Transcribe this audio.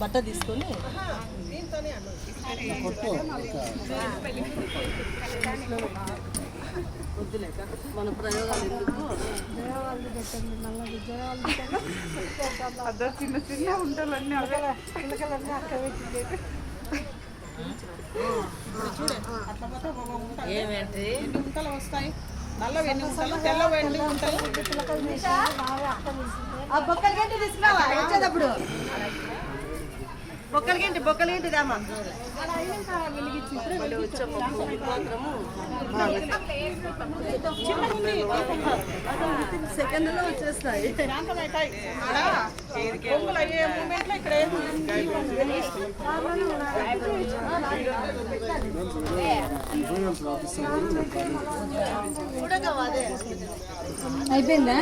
బట్ట తీసుకొని కొట్టు. వద్దులేక మన ప్రయోగాలు ఎందుకు? అదో చిన్న చిన్న ఉంటలన్నీ ఏమేంటి? వస్తాయి. ఆ బొక్కల గంట తీసుకురావా? వచ్చేటప్పుడు బొక్కల గంట బొక్కల గంట దామా? సెకండ్లో వచ్చేస్తాయి. అవుతాయి ఇక్కడ ఏమి అయిపోయిందా?